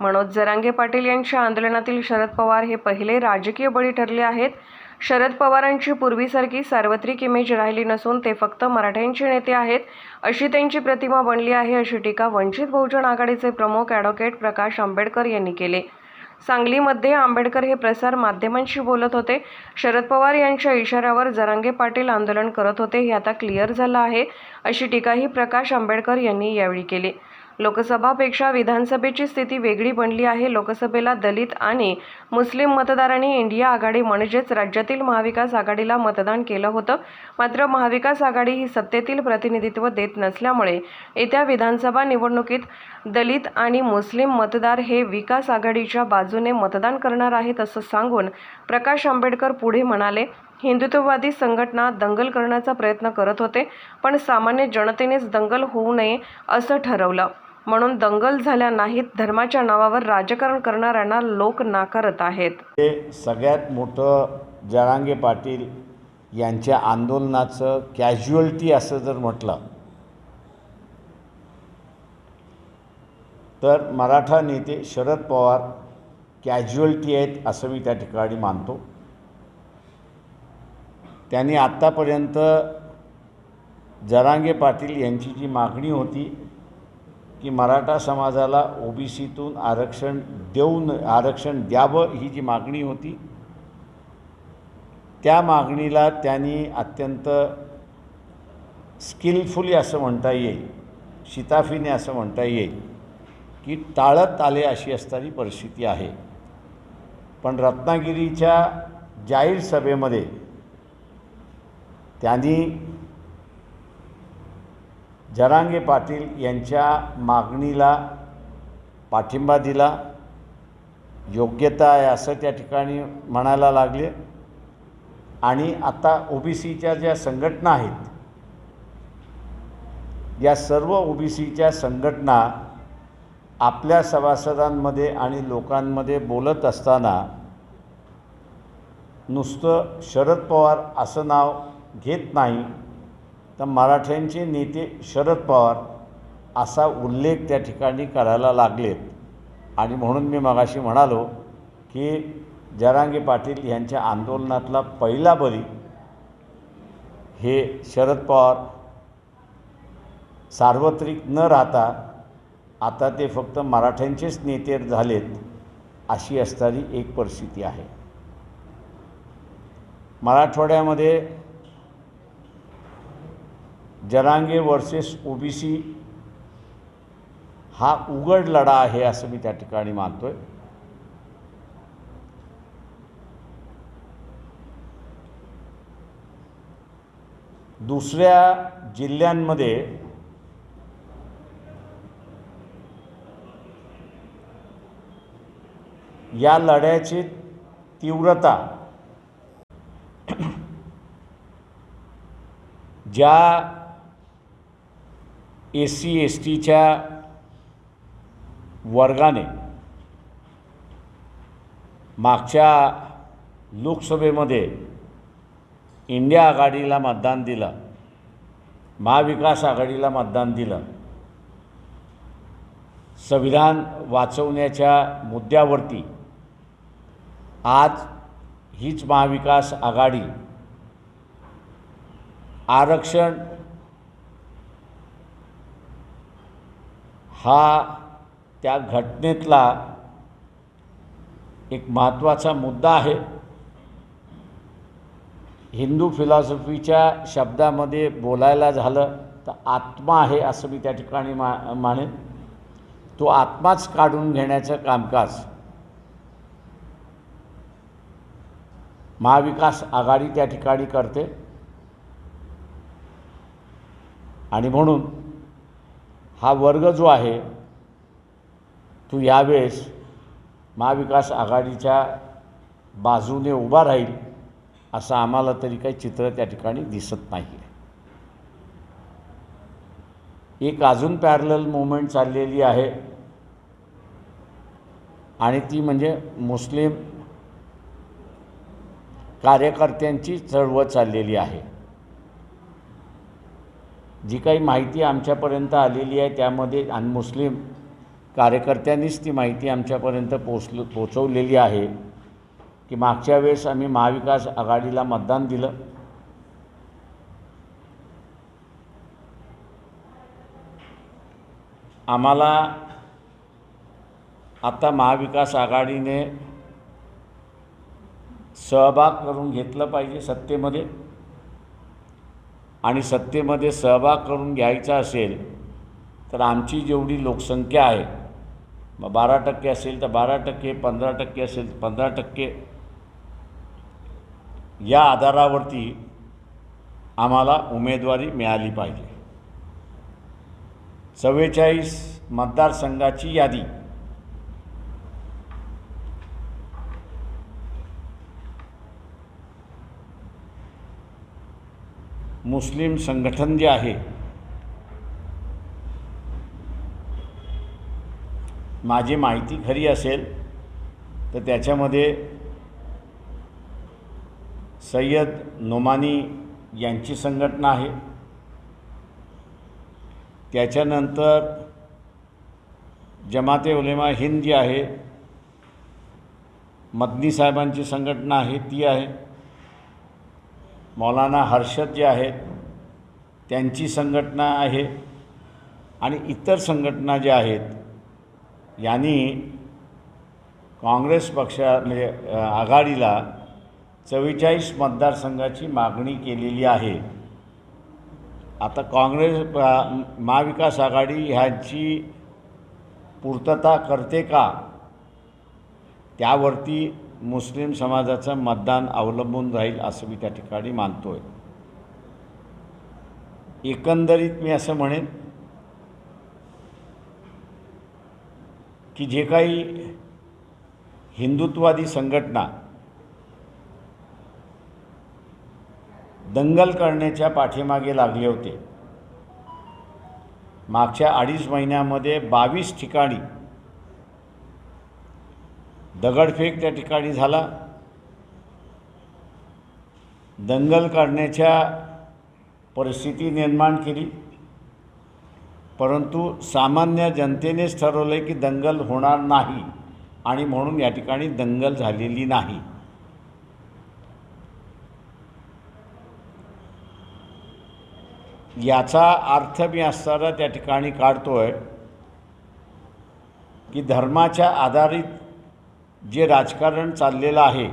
मनोज जरांगे पाटील यांच्या आंदोलनातील शरद पवार हे पहिले राजकीय बळी ठरले आहेत. शरद पवारांची पूर्वीसारखी सार्वत्रिक इमेज राहिली नसून ते फक्त मराठ्यांचे नेते आहेत. अशी त्यांची प्रतिमा बनली आहे अशी टीका वंचित बहुजन आघाडीचे प्रमुख ॲडव्होकेट प्रकाश आंबेडकर यांनी केले. सांगलीमध्ये आंबेडकर हे प्रसार माध्यमांशी बोलत होते. शरद पवार यांच्या इशाऱ्यावर जरांगे पाटील आंदोलन करत होते हे आता क्लिअर झालं आहे अशी टीकाही प्रकाश आंबेडकर यांनी यावेळी केली. लोकसभापेक्षा विधानसभेची स्थिती वेगळी बनली आहे. लोकसभेला दलित आणि मुस्लिम मतदारांनी इंडिया आघाडी म्हणजेच राज्यातील महाविकास आघाडीला मतदान केलं होतं. मात्र महाविकास आघाडी ही सत्तेतील प्रतिनिधित्व देत नसल्यामुळे येत्या विधानसभा निवडणुकीत दलित आणि मुस्लिम मतदार हे विकास आघाडीच्या बाजूने मतदान करणार आहेत असं सांगून प्रकाश आंबेडकर पुढे म्हणाले हिंदुत्ववादी संघटना दंगल करण्याचा प्रयत्न करत होते पण सामान्य जनतेनेच दंगल होऊ नये असं ठरवलं. म्हणून दंगल झाल्या नाहीत धर्माच्या नावावर राजकारण करणाऱ्यांना लोक नाकारत आहेत. हे सगळ्यात मोठं जरांगे पाटील यांच्या आंदोलनाचं कॅज्युअल्टी असं जर म्हटलं तर मराठा नेते शरद पवार कॅज्युअल्टी आहेत असं मी त्या ठिकाणी मानतो. त्यांनी आत्तापर्यंत जरांगे पाटील यांची जी मागणी होती की मराठा समाजाला ओबीसीतून आरक्षण देऊन आरक्षण द्यावं ही जी मागणी होती त्या मागणीला त्यांनी अत्यंत स्किलफुली असं म्हणता येईल शिताफीने असं म्हणता येईल की टाळत आले अशी असणारी परिस्थिती आहे. पण रत्नागिरीच्या जाहीर सभेमध्ये त्यांनी जरांगे पाटील यांच्या मागणीला पाठिंबा दिला. योग्यता आहे असं त्या ठिकाणी म्हणायला लागले. आणि आता ओ बी सीच्या ज्या संघटना आहेत या सर्व ओ बी सीच्या संघटना आपल्या सभासदांमध्ये आणि लोकांमध्ये बोलत असताना नुसतं शरद पवार असं नाव घेत नाही तर मराठ्यांचे नेते शरद पवार असा उल्लेख त्या ठिकाणी करायला लागलेत. आणि म्हणून मी मगाशी म्हणालो की जरांगे पाटील यांच्या आंदोलनातला पहिला बरी हे शरद पवार सार्वत्रिक न राहता आता ते फक्त मराठ्यांचेच नेते झालेत अशी असणारी एक परिस्थिती आहे. मराठवाड्यामध्ये जरांगे वर्सेस ओबीसी हा उघड लढा आहे असं मी त्या ठिकाणी मानतोय. दुसऱ्या जिल्ह्यांमध्ये या लढ्याची तीव्रता ज्या एस सी एस टीच्या वर्गाने मागच्या लोकसभेमध्ये इंडिया आघाडीला मतदान दिलं महाविकास आघाडीला मतदान दिलं. संविधान वाचवण्याच्या मुद्द्यावरती आज हीच महाविकास आघाडी आरक्षण हा त्या घटनेतला एक महत्त्वाचा मुद्दा आहे. हिंदू फिलॉसॉफीच्या शब्दामध्ये बोलायला झालं तर आत्मा आहे असं मी त्या ठिकाणी मा मानेन. तो आत्माच काढून घेण्याचं कामकाज. महाविकास आघाडी त्या ठिकाणी करते. आणि म्हणून हा वर्ग जो आहे तो यावेळेस महाविकास आघाडीच्या बाजूने उभा राहील असं आम्हाला तरी काही चित्र त्या ठिकाणी दिसत नाही एक अजून पॅरल मुवमेंट चाललेली आहे. आणि ती म्हणजे मुस्लिम कार्यकर्त्यांची चळवळ चाललेली आहे. जी काही माहिती आमच्यापर्यंत आलेली आहे त्यामध्ये आणि मुस्लिम कार्यकर्त्यांनीच ती माहिती आमच्यापर्यंत पोचल पोचवलेली आहे की मागच्या वेळेस आम्ही महाविकास आघाडीला मतदान दिलं. आम्हाला आता महाविकास आघाडीने सहभाग करून घेतलं पाहिजे सत्तेमध्ये. आणि सत्तेमध्ये सहभाग करून घ्यायचा असेल तर आमची जेवढी लोकसंख्या आहे मग बारा टक्के असेल तर बारा टक्के पंधरा टक्के असेल तर पंधरा टक्के या आधारावरती आम्हाला उमेदवारी मिळाली पाहिजे. चव्वेचाळीस मतदारसंघाची यादी मुस्लिम संघटन जे आहे माझी माहिती खरी असेल तर त्याच्यामध्ये सय्यद नोमानी यांची संघटना आहे. त्याच्यानंतर जमाते उलेमा हिंद जी आहे मदनी साहेबांची संघटना आहे ती आहे. मौलाना हर्षद जे आहेत त्यांची संघटना आहे आणि इतर संघटना ज्या आहेत यांनी काँग्रेस पक्षा म्हणजे आघाडीला चव्वेचाळीस मतदारसंघाची मागणी केलेली आहे. आता काँग्रेस महाविकास आघाडी ह्यांची पूर्तता करते का? त्यावरती मुस्लिम समाजाचं मतदान अवलंबून राहील असं मी त्या ठिकाणी मानतो आहे एकंदरीत मी असं म्हणेन की जे काही हिंदुत्वादी संघटना दंगल करण्याच्या पाठीमागे लागले होते. मागच्या अडीच महिन्यामध्ये बावीस ठिकाणी दगडफेक त्या ठिकाणी झाला. दंगल काढण्याच्या परिस्थिती निर्माण केली. परंतु सामान्य जनतेनेच ठरवलं आहे की दंगल होणार नाही आणि म्हणून या ठिकाणी दंगल झालेली नाही. याचा अर्थ मी असताना त्या ठिकाणी काढतो आहे की धर्माच्या आधारित जे राजकारण चाललेलं आहे.